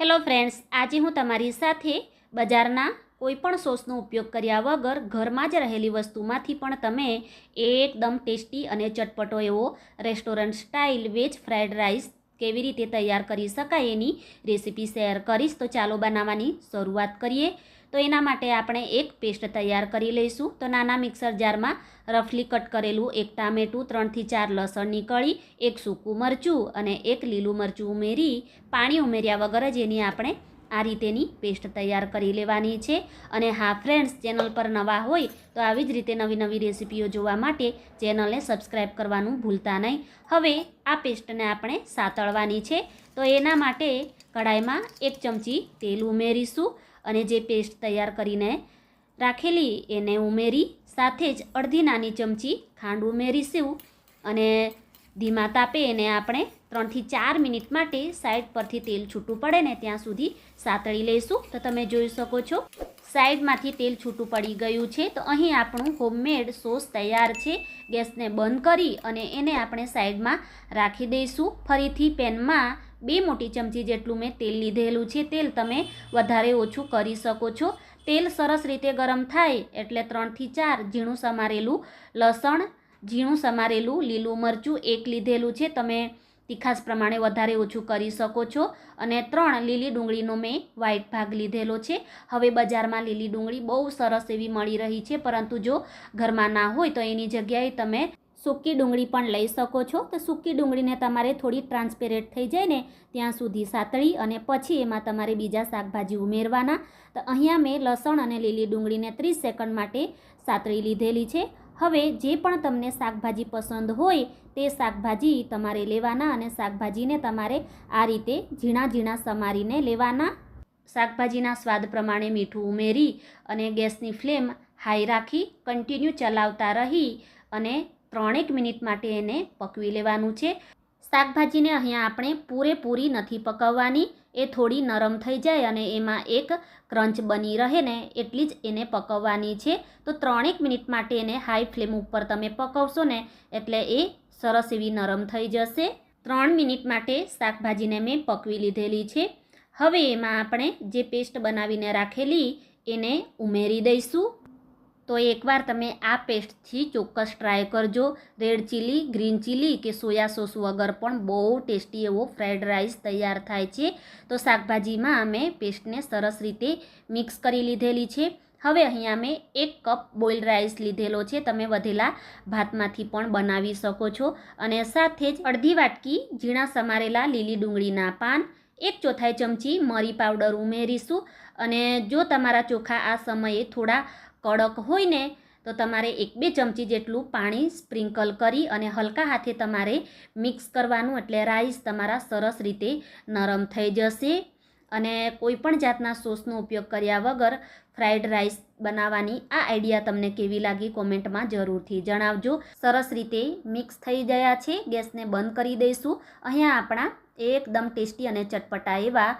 Hello friends, આજે હું તમારી સાથે બજારના કોઈપણ સોસનો ઉપયોગ કર્યા વગર ઘરમાં જ રહેલી વસ્તુમાંથી પણ તમે એકદમ ટેસ્ટી અને ચટપટો એવો restaurant style veg fried rice કેવી રીતે તૈયાર કરી શકાય એની રેસીપી શેર કરીશ. તો ચાલો બનાવવાની શરૂઆત કરીએ. તો એના માટે આપણે એક પેસ્ટ તૈયાર કરી લઈશું. તો નાના મિક્સર જારમાં રફલી કટ કરેલું એક ટામેટું ત્રણથી ચાર લસણની કળી એક સૂકું મરચું અને એક લીલું મરચું ઉમેરી, પાણી ઉમેર્યા વગર જ એની આપણે આ રીતેની પેસ્ટ તૈયાર કરી લેવાની છે. અને હા ફ્રેન્ડ્સ ચેનલ પર નવા હોય તો આવી જ રીતે નવી નવી રેસીપીઓ જોવા માટે ચેનલને સબસ્ક્રાઈબ કરવાનું ભૂલતા નહીં. હવે આ પેસ્ટને આપણે સાતળવાની છે. તો એના માટે કઢાઈમાં એક ચમચી તેલ ઉમેરીશું. અને જે પેસ્ટ તૈયાર કરીને રાખેલી એને ઉમેરી, સાથે જ અડધી નાની ચમચી ખાંડ ઉમેરીશું અને ધીમા તાપે એને આપણે ત્રણથી ચાર મિનિટ માટે સાઈડ પરથી તેલ છૂટું પડે ને ત્યાં સુધી સાતળી લઈશું. તો તમે જોઈ શકો છો, સાઈડમાંથી તેલ છૂટું પડી ગયું છે. તો અહીં આપણું હોમમેડ સોસ તૈયાર છે. ગેસને બંધ કરી અને એને આપણે સાઈડમાં રાખી દઈશું. ફરીથી પેનમાં બે મોટી ચમચી જેટલું મેં તેલ લીધેલું છે. તેલ તમે વધારે ઓછું કરી શકો છો. તેલ સરસ રીતે ગરમ થાય એટલે ત્રણથી ચાર ઝીણું સમારેલું લસણ, ઝીણું સમારેલું લીલું મરચું એક લીધેલું છે. તમે તીખાસ પ્રમાણે વધારે ઓછું કરી શકો છો. અને ત્રણ લીલી ડુંગળીનો મેં વ્હાઈટ ભાગ લીધેલો છે. હવે બજારમાં લીલી ડુંગળી બહુ સરસ એવી મળી રહી છે. પરંતુ જો ઘરમાં ના હોય તો એની જગ્યાએ તમે સૂકી ડુંગળી પણ લઈ શકો છો. તો સૂકી ડુંગળીને તમારે થોડી ટ્રાન્સપેરેન્ટ થઈ જાય ને ત્યાં સુધી સાતળી અને પછી એમાં તમારે બીજા શાકભાજી ઉમેરવાના. તો અહીંયા મેં લસણ અને લીલી ડુંગળીને ત્રીસ સેકન્ડ માટે સાતળી લીધેલી છે. હવે જે પણ તમને શાકભાજી પસંદ હોય તે શાકભાજી તમારે લેવાના અને શાકભાજીને તમારે આ રીતે ઝીણા ઝીણા સમારીને લેવાના. શાકભાજીના સ્વાદ પ્રમાણે મીઠું ઉમેરી અને ગેસની ફ્લેમ હાઈ રાખી, કન્ટિન્યુ ચલાવતા રહી અને ત્રણેક મિનિટ માટે એને પકવી લેવાનું છે. શાકભાજીને અહીંયા આપણે પૂરેપૂરી નથી પકવવાની, એ થોડી નરમ થઈ જાય અને એમાં એક ક્રંચ બની રહે ને એટલી જ એને પકવવાની છે. તો ત્રણેક મિનિટ માટે એને હાઈ ફ્લેમ ઉપર તમે પકવશો ને એટલે એ સરસ એવી નરમ થઈ જશે. ત્રણ મિનિટ માટે શાકભાજીને મેં પકવી લીધેલી છે. હવે એમાં આપણે જે પેસ્ટ બનાવીને રાખેલી, એને ઉમેરી દઈશું. તો એકવાર તમે આ પેસ્ટથી ચોક્કસ ટ્રાય કરજો. રેડ ચીલી, ગ્રીન ચીલી કે સોયા સોસ વગર પણ બહુ ટેસ્ટી એવો ફ્રાઈડ રાઈસ તૈયાર થાય છે. તો શાકભાજીમાં અમે પેસ્ટને સરસ રીતે મિક્સ કરી લીધેલી છે. હવે અહીંયા મેં એક કપ બોઇલ રાઈસ લીધેલો છે. તમે વધેલા ભાતમાંથી પણ બનાવી શકો છો. અને સાથે જ અડધી વાટકી ઝીણા સમારેલા લીલી ડુંગળીના પાન, એક ચોથાઈ ચમચી મરી પાવડર ઉમેરીશું. અને જો તમારા ચોખા આ સમયે થોડા કડક હોય ને તો તમારે એક બે ચમચી જેટલું પાણી સ્પ્રિંકલ કરી અને હલકા હાથે તમારે મિક્સ કરવાનું એટલે રાઈસ તમારા સરસ રીતે નરમ થઈ જશે. અને કોઈપણ જાતના સોસનો ઉપયોગ કર્યા વગર ફ્રાઈડ રાઈસ બનાવવાની આ આઈડિયા તમને કેવી લાગી કોમેન્ટમાં જરૂરથી જણાવજો. સરસ રીતે મિક્સ થઈ ગયા છે. ગેસને બંધ કરી દઈશું. અહીંયા આપણા એકદમ ટેસ્ટી અને ચટપટા એવા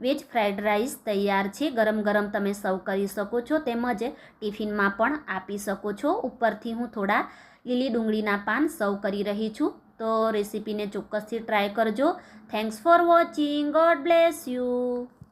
વેજ ફ્રાઈડ રાઈસ તૈયાર છે. ગરમ ગરમ તમે સર્વ કરી શકો છો. તેમજ ટિફિનમાં પણ આપી શકો છો. ઉપરથી હું થોડા લીલી ડુંગળીના પાન સર્વ કરી રહી છું. તો રેસીપીને ચોક્કસથી ટ્રાય કરજો. Thanks for watching God bless you